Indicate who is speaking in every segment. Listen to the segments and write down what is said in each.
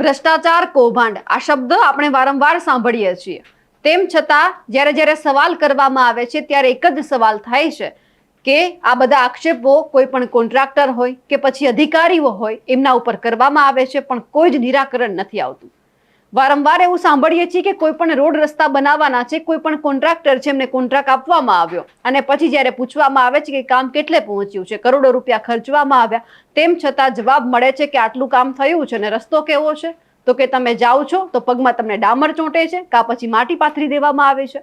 Speaker 1: ભ્રષ્ટાચાર કૌભાંડ. આ શબ્દ આપણે વારંવાર સાંભળીએ છીએ. તેમ છતાં, જ્યારે જ્યારે સવાલ કરવામાં આવે છે, ત્યારે એક જ સવાલ થાય છે કે આ બધા આક્ષેપો કોઈ પણ કોન્ટ્રાક્ટર હોય કે પછી અધિકારીઓ હોય, એમના ઉપર કરવામાં આવે છે, પણ કોઈ જ નિરાકરણ નથી આવતું. વારંવાર એવું સાંભળીએ છીએ કે કોઈ પણ રોડ રસ્તા બનાવવાના છે, કોઈ પણ કોન્ટ્રાક્ટર છે, એમને કોન્ટ્રાક્ટ આપવામાં આવ્યો. અને પછી જ્યારે પૂછવામાં આવે છે કે કામ કેટલે પહોંચ્યું છે, કરોડો રૂપિયા ખર્ચવામાં આવ્યા, તેમ છતાં જવાબ મળે છે કે આટલું કામ થયું છે અને રસ્તો કેવો છે? તો કે તમે જાઓ છો, તો પગમાં તમને ડામર ચોંટે છે, કા પછી માટી પાથરી દેવામાં આવે છે.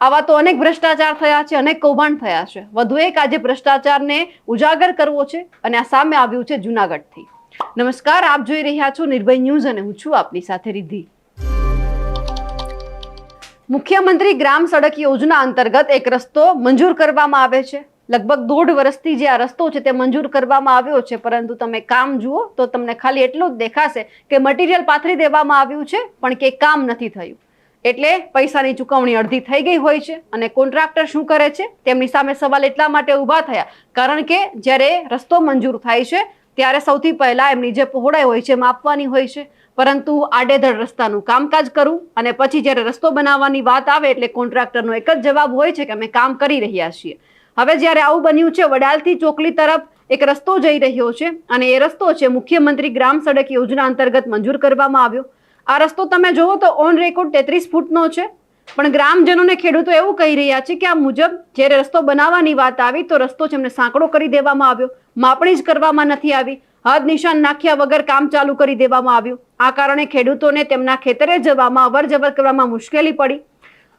Speaker 1: આવા તો અનેક ભ્રષ્ટાચાર થયા છે, અનેક કૌભાંડ થયા છે. વધુ એક આજે ભ્રષ્ટાચારને ઉજાગર કરવો છે અને આ સામે આવ્યું છે જુનાગઢથી. નમસ્કાર, આપ જોઈ રહ્યા છો નિર્ભય ન્યૂઝ અને હું છું આપની સાથે રિદ્ધિ. મુખ્યમંત્રી ગ્રામ સડક યોજના અંતર્ગત એક રસ્તો મંજૂર કરવામાં આવે છે. લગભગ દોઢ વર્ષથી જે આ રસ્તો છે તે મંજૂર કરવામાં આવ્યો છે, પરંતુ તમે કામ જુઓ તો તમને ખાલી એટલું જ દેખાશે કે મટીરિયલ પાથરી દેવામાં આવ્યું છે, પણ કે કામ નથી થયું. એટલે પૈસાની ચૂકવણી અડધી થઈ ગઈ હોય છે અને કોન્ટ્રાક્ટર શું કરે છે? તેમની સામે સવાલ એટલા માટે ઊભા થયા. કારણ કે જ્યારે રસ્તો મંજૂર થાય છે ત્યારે સૌથી પહેલા એમની જે પહોળાઈ હોય છે, માપવાની હોય છે. પરંતુ આડેધડ રસ્તાનું કામકાજ કરવું અને પછી જ્યારે રસ્તો બનાવવાની વાત આવે એટલે કોન્ટ્રાક્ટરનો એક જ જવાબ હોય છે કે અમે કામ કરી રહ્યા છીએ. હવે જ્યારે આવું બન્યું છે, વડાલથી ચોકલી તરફ એક રસ્તો જઈ રહ્યો છે અને એ રસ્તો છે, મુખ્યમંત્રી ગ્રામ સડક યોજના અંતર્ગત મંજૂર કરવામાં આવ્યો. આ રસ્તો તમે જુઓ તો ઓન રેકોર્ડ તેત્રીસ ફૂટનો છે. પણ ગ્રામજનોને ખેડૂતો એવું કહી રહ્યા છે કે આ મુજબ જ્યારે રસ્તો બનાવવાની વાત આવી તો રસ્તો છે એમને સાંકડો કરી દેવામાં આવ્યો. માપણી જ કરવામાં નથી આવી. હદ નિશાન નાખ્યા વગર કામ ચાલુ કરી દેવામાં આવ્યું. આ કારણે ખેડૂતોને તેમના ખેતરે જવામાં અવર જવર કરવામાં મુશ્કેલી પડી.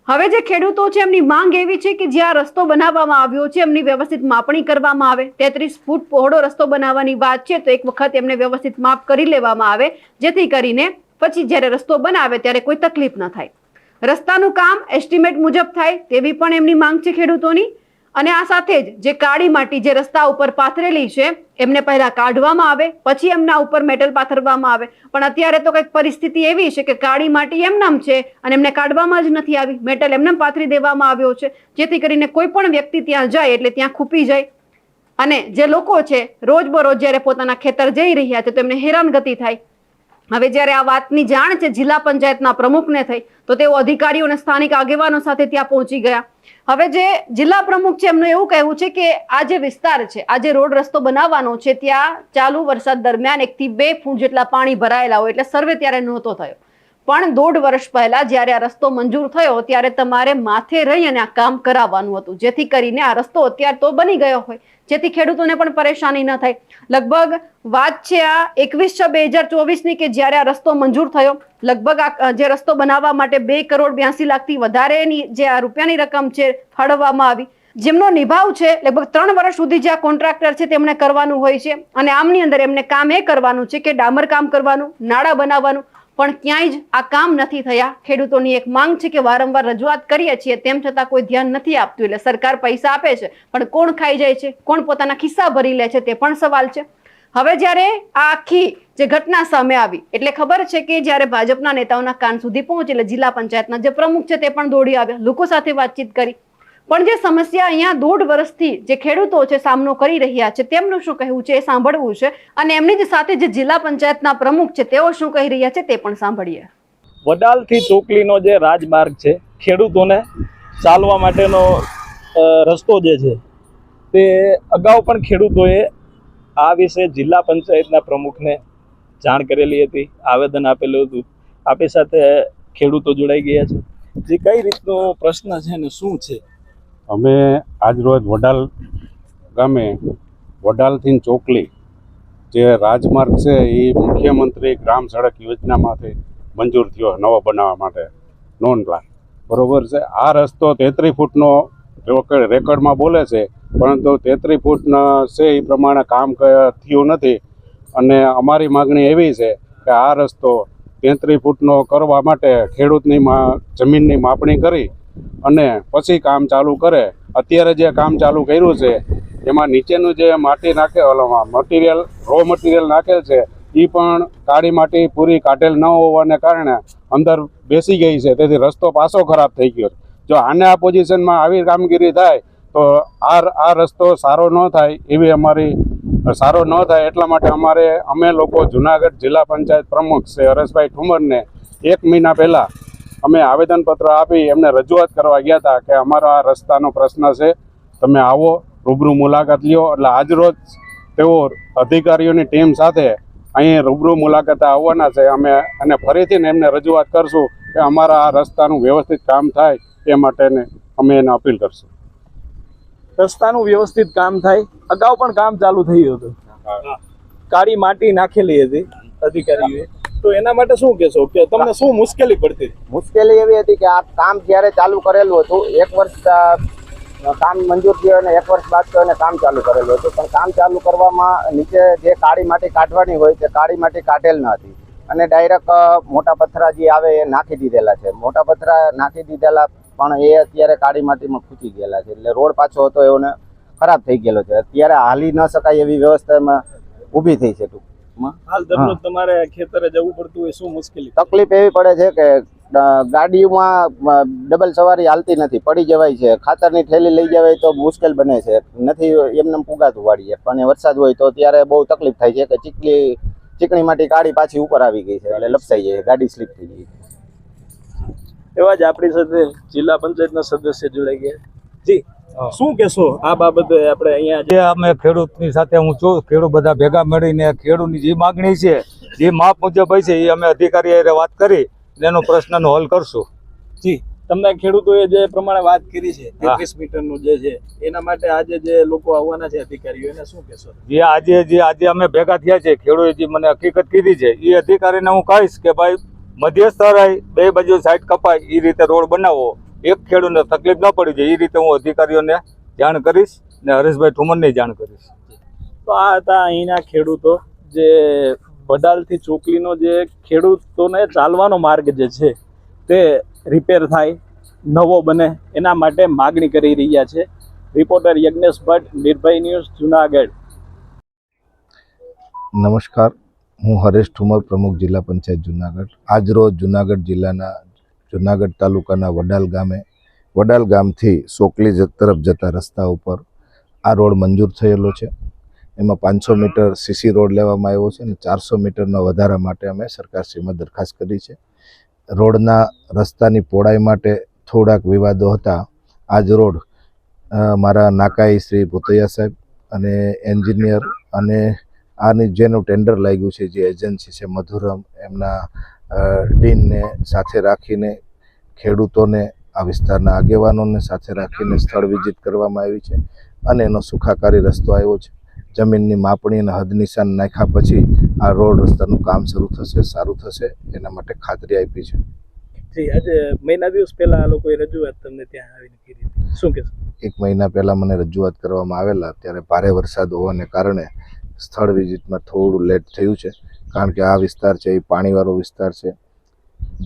Speaker 1: હવે જે ખેડૂતો છે એમની માંગ એવી છે કે જ્યાં રસ્તો બનાવવામાં આવ્યો છે એમની વ્યવસ્થિત માપણી કરવામાં આવે. તેત્રીસ ફૂટ પહોળો રસ્તો બનાવવાની વાત છે તો એક વખત એમને વ્યવસ્થિત માપ કરી લેવામાં આવે. જેથી કરીને પછી જ્યારે રસ્તો બનાવે ત્યારે કોઈ તકલીફ ન થાય. રસ્તાનું કામ એસ્ટિમેટ મુજબ થાય તેવી પણ એમની માંગ છે ખેડૂતોની. અને આ સાથે જ જે કાળી માટી જે રસ્તા ઉપર પાથરેલી છે, એમને પહેલા કાઢવામાં આવે, પછી એમના ઉપર મેટલ પાથરવામાં આવે. પણ અત્યારે તો કંઈક પરિસ્થિતિ એવી છે કે કાળી માટી એમનામ છે અને એમને કાઢવામાં જ નથી આવી. મેટલ એમને પાથરી દેવામાં આવ્યો છે. જેથી કરીને કોઈ પણ વ્યક્તિ ત્યાં જાય એટલે ત્યાં ખૂપી જાય. અને જે લોકો છે, રોજબરોજ જ્યારે પોતાના ખેતર જઈ રહ્યા છે તો એમને હેરાનગતિ થાય. હવે જ્યારે આ વાતની જાણ છે જિલ્લા પંચાયતના પ્રમુખને થઈ, તો તેઓ અધિકારીઓ અને સ્થાનિક આગેવાનો સાથે ત્યાં પહોંચી ગયા. હવે જે જિલ્લા પ્રમુખ છે એમનું એવું કહેવું છે કે આ જે વિસ્તાર છે, આ જે રોડ રસ્તો બનાવવાનો છે, ત્યાં ચાલુ વરસાદ દરમિયાન એકથી બે ફૂટ જેટલા પાણી ભરાયેલા હોય, એટલે સર્વે ત્યારે નહોતો થયો. પણ દોઢ વર્ષ પહેલા જ્યારે આ રસ્તો મંજૂર થયો, ત્યારે તમારે માથે રહી અને આ કામ કરાવવાનું હતું. જેથી કરીને આ રસ્તો અત્યારે તો બની ગયો હોય. જેથી ખેડૂતોને પણ પરેશાની ન થાય. લગભગ વાત છે આ એકવીસ છ બે હજાર ચોવીસની કે જ્યારે આ રસ્તો મંજૂર થયો, લગભગ આ જે રસ્તો બનાવવા માટે બે કરોડ બ્યાસી લાખથી વધારેની જે આ રૂપિયાની રકમ છે ફાળવવામાં આવી. જેમનો નિભાવ છે, લગભગ ત્રણ વર્ષ સુધી જે આ કોન્ટ્રાક્ટર છે તેમણે કરવાનું હોય છે. અને આમની અંદર એમને કામ એ કરવાનું છે કે ડામર કામ કરવાનું, નાળા બનાવવાનું. પણ ક્યાંય જ આ કામ નથી થયા. ખેડૂતોની એક માંગ છે કે વારંવાર રજૂઆત કરીએ છીએ, તેમ છતાં કોઈ ધ્યાન નથી આપતું. એટલે સરકાર પૈસા આપે છે, પણ કોણ ખાઈ જાય છે? કોણ પોતાના ખિસ્સા ભરી લે છે? તે પણ સવાલ છે. હવે જ્યારે આ આખી જે ઘટના સામે આવી, એટલે ખબર છે કે જ્યારે ભાજપના નેતાઓના કાન સુધી પહોંચી, એટલે જિલ્લા પંચાયતના જે પ્રમુખ છે તે પણ દોડી આવ્યા. લોકો સાથે વાતચીત કરી. પણ જે સમસ્યા અહીંયા દોઢ વર્ષથી જે ખેડૂતો છે સામનો કરી રહ્યા છે, તેમનું શું કહેવું છે એ સાંભળવું છે અને એમની જ સાથે જે જિલ્લા પંચાયતના પ્રમુખ છે, તેઓ શું કહી રહ્યા છે તે પણ સાંભળીએ.
Speaker 2: વડાલથી ચોકલીનો જે રાજમાર્ગ છે, ખેડૂતોને ચાલવા માટેનો રસ્તો જે છે, તે અગાઉ પણ ખેડૂતોએ આ વિશે જિલ્લા પંચાયતના પ્રમુખને જાણ કરેલી હતી, આવેદન આપેલું હતું. આપણી સાથે ખેડૂતો જોડાઈ ગયા છે. જે કઈ રીતનો પ્રશ્ન છે ને શું છે?
Speaker 3: અમે આજરોજ વડાલ ગામે વડાલથી ચોકલી જે રાજમાર્ગ છે એ મુખ્યમંત્રી ગ્રામ સડક યોજનામાંથી મંજૂર થયો નવો બનાવવા માટે નોન પ્લાન બરોબર છે? આ રસ્તો તેત્રીસ ફૂટનો રેકર્ડ- રેકર્ડમાં બોલે છે, પરંતુ તેત્રીસ ફૂટના છે એ પ્રમાણે કામ થયું નથી. અને અમારી માગણી એવી છે કે આ રસ્તો તેત્રીસ ફૂટનો કરવા માટે ખેડૂતની જમીનની માપણી કરી અને પછી કામ ચાલુ કરે. અત્યારે જે કામ ચાલુ કર્યું છે, એમાં નીચેનું જે માટી નાખે મટીરિયલ રો મટીરિયલ નાખેલ છે એ પણ કાળી માટી પૂરી કાઢેલ ન હોવાને કારણે અંદર બેસી ગઈ છે. તેથી રસ્તો પાછો ખરાબ થઈ ગયો જો આને આ પોઝિશનમાં આવી કામગીરી થાય, તો આ આ રસ્તો સારો ન થાય, એવી અમારી, સારો ન થાય, એટલા માટે અમારે, અમે લોકો જુનાગઢ જિલ્લા પંચાયત પ્રમુખ શ્રી હરેશભાઈ ઠુમરને એક મહિના પહેલાં અમે આવેદનપત્ર આપી એમને રજૂઆત કરવા ગયા હતા કે અમારો આ રસ્તાનો પ્રશ્ન છે તમે આવો રૂબરૂ મુલાકાત લ્યો. એટલે આજરોજ તેઓ અધિકારીઓની ટીમ સાથે અહીં રૂબરૂ મુલાકાતે આવવાના છે. અમે અને ફરીથી એમને રજૂઆત કરશું કે અમારા આ રસ્તાનું વ્યવસ્થિત કામ થાય એ માટેને અમે એને અપીલ કરશું.
Speaker 2: રસ્તાનું વ્યવસ્થિત કામ થાય. અગાઉ પણ કામ ચાલુ થયું હતું. કાળી માટી નાખેલી હતી અધિકારીઓએ. તો એના માટે શું કહેશો? કે તમને શું મુશ્કેલી પડતી
Speaker 4: મુશ્કેલી એવી હતી કે આ કામ જ્યારે ચાલુ કરેલું હતું, એક વર્ષ કામ મંજૂર થયો અને એક વર્ષ બાદ તો એને કામ ચાલુ કરેલું હતું. પણ કામ ચાલુ કરવામાં નીચે જે કાળી માટી કાઢવાની હોય તે કાળી માટી કાઢેલ ન હતી. અને ડાયરેક્ટ મોટા પથરા જે આવે એ નાખી દીધેલા છે. મોટા પથરા નાખી દીધેલા પણ એ અત્યારે કાળી માટીમાં ખૂચી ગયેલા છે. એટલે રોડ પાછો હતો, એઓને ખરાબ થઈ ગયેલો છે. અત્યારે હાલી ન શકાય એવી વ્યવસ્થામાં ઊભી થઈ છે
Speaker 2: હાલ દરરોજ તમારે ખેતરે જવું પડતું હોય શું મુશ્કેલી?
Speaker 4: તકલીફ એવી પડે છે કે ગાડીમાં ગાડીઓમાં ડબલ સવારી હાલતી નથી પડી જવાય છે. ખાતરની થેલી લઈ જવાય તો મુશ્કેલ બને છે. નથી એમને પુગાતું વાળીએ પણ વરસાદ હોય તો ત્યારે બહુ તકલીફ થાય છે કે ચીકલી ચીકણી માટી કાઢી પાછી ઉપર આવી ગઈ છે એટલે લપસાઈ જાય ગાડી સ્લીપ થઈ ગઈ.
Speaker 2: એવા જ આપણી સાથે જિલ્લા પંચાયતના સદસ્ય જોડાઈ ગયા. જી. શું કેશો આ બાબતે આપણે અહીંયા
Speaker 5: જે અમે ખેડૂતની સાથે હું છું ખેડૂત બધા ભેગા મળીને ખેડૂતની જે માગણી છે જે માપ મુજબ હોય છે એ અમે અધિકારી વાત કરી એનો પ્રશ્નનો હલ કરશું.
Speaker 2: જી તમને ખેડૂતોએ જે પ્રમાણે વાત કરી છે. તેત્રીસ મીટરનું જે છે એના માટે આજે જે લોકો આવવાના છે અધિકારીઓ એને શું કહેશો?
Speaker 5: જે આજે જે આજે અમે ભેગા થયા છે ખેડૂતે જે મને હકીકત કીધી છે એ અધિકારીને હું કહીશ કે ભાઈ મધ્યસ્થ રહી બે બાજુ સાઈડ કપાય એ રીતે રોડ બનાવો. એક ખેડૂતને તકલીફ ન પડી જાય એ રીતે હું અધિકારીઓને જાણ કરીશ ને હરેશભાઈ ઠુમરને જાણ કરીશ.
Speaker 2: તો આ હતા અહીંના ખેડૂતો જે વડાલથી ચોકલીનો જે ખેડૂતોને ચાલવાનો માર્ગ જે છે તે રિપેર થાય નવો બને એના માટે માગણી કરી રહ્યા છે. Reporter Yagnesh Bhatt Nirbhay news Junagadh.
Speaker 6: નમસ્કાર હું હરેશ ઠુમર પ્રમુખ જિલ્લા પંચાયત જુનાગઢ. આજ રોજ જુનાગઢ જિલ્લાના જુનાગઢ તાલુકાના વડાલ ગામે, વડાલ ગામથી સોકલી તરફ જતા રસ્તા ઉપર આ રોડ મંજૂર થયેલો છે. એમાં પાંચસો મીટર સીસી રોડ લેવામાં આવ્યો છે અને ચારસો મીટરના વધારા માટે અમે સરકારશ્રીમાં દરખાસ્ત કરી છે. રોડના રસ્તાની પહોળાઈ માટે થોડાક વિવાદો હતા. આજ રોડ મારા નાકાઈ શ્રી ભૂતૈયા સાહેબ અને એન્જિનિયર અને આની જેનું ટેન્ડર લાગ્યું છે, જે એજન્સી છે મધુરમ, એમના ડીનને સાથે રાખીને ખેડૂતોને આ વિસ્તારના આગેવાનોને સાથે રાખીને સ્થળ વિઝિટ કરવામાં આવી છે અને એનો સુખાકારી રસ્તો આવ્યો છે. જમીનની માપણી અને હદ નિશાન નાખ્યા પછી આ રોડ રસ્તાનું કામ શરૂ થશે સારું થશે એના માટે ખાતરી આપી છે.
Speaker 2: જી આજે મહિના દિવસ પહેલા આ લોકોએ રજૂઆત તમને ત્યાં આવીને કરી શું કહેશો?
Speaker 6: એક મહિના પહેલાં મને રજૂઆત કરવામાં આવેલા ત્યારે ભારે વરસાદ હોવાને કારણે સ્થળ વિઝિટમાં થોડું લેટ થયું છે. કારણ કે આ વિસ્તાર છે, એ પાણીવાળો વિસ્તાર છે.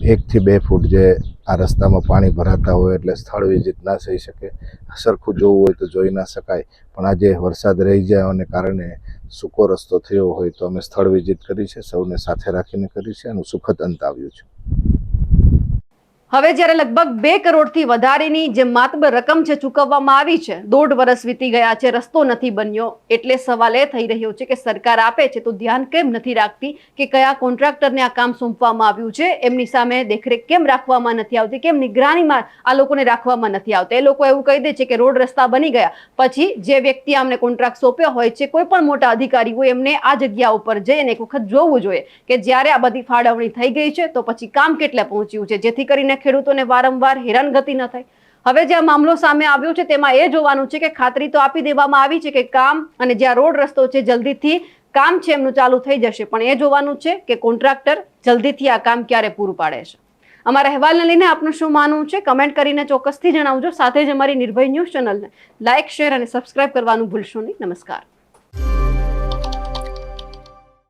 Speaker 6: એકથી બે ફૂટ જે આ રસ્તામાં પાણી ભરાતા હોય એટલે સ્થળ વિજિત ના થઈ શકે. સરખું જોવું હોય તો જોઈ ના શકાય. પણ આજે વરસાદ રહી જવાને કારણે સૂકો રસ્તો થયો હોય તો અમે સ્થળ વિઝિટ કરી છે, સૌને સાથે રાખીને કરી છે અને સુખદ અંત આવ્યું છે.
Speaker 1: હવે જ્યારે લગભગ બે કરોડથી વધારેની જે માતબર રકમ છે ચૂકવવામાં આવી છે, દોઢ વર્ષ વીતી ગયા છે, રસ્તો નથી બન્યો, એટલે સવાલ એ થઈ રહ્યો છે કે સરકાર આપે છે તો ધ્યાન કેમ નથી રાખતી કે કયા કોન્ટ્રાક્ટરને આ કામ સોંપવામાં આવ્યું છે, એમની સામે દેખરેખ કેમ રાખવામાં નથી આવતી, કેમ નિગરાનીમાં આ લોકોને રાખવામાં નથી આવતા? એ લોકો એવું કહી દે છે કે રોડ રસ્તા બની ગયા, પછી જે વ્યક્તિ આમને કોન્ટ્રાક્ટ સોંપ્યો હોય છે, કોઈ પણ મોટા અધિકારી હોય, એમને આ જગ્યા ઉપર જઈને એક વખત જોવું જોઈએ કે જ્યારે આ બધી ફાળવણી થઈ ગઈ છે, તો પછી કામ કેટલે પહોંચ્યું છે? જેથી કરીને ખેડૂતોને વારંવાર હેરાનગતિ ન થાય. હવે જે આ મામલો સામે આવ્યો છે તેમાં એ જોવાનું છે કે ખાતરી તો આપી દેવામાં આવી છે કે કામ અને જ્યાં રોડ રસ્તો છે જલ્દીથી કામ છે એમનું ચાલુ થઈ જશે. પણ એ જોવાનું છે કે કોન્ટ્રાક્ટર જલ્દીથી આ કામ ક્યારે પૂરું પાડે છે. અમારા અહેવાલને લઈને આપનું શું માનવું છે? કમેન્ટ કરીને ચોક્કસથી જણાવજો. સાથે જ અમારી નિર્ભય ન્યૂઝ ચેનલને લાઇક શેર અને સબસ્ક્રાઇબ કરવાનું ભૂલશો નહીં. નમસ્કાર.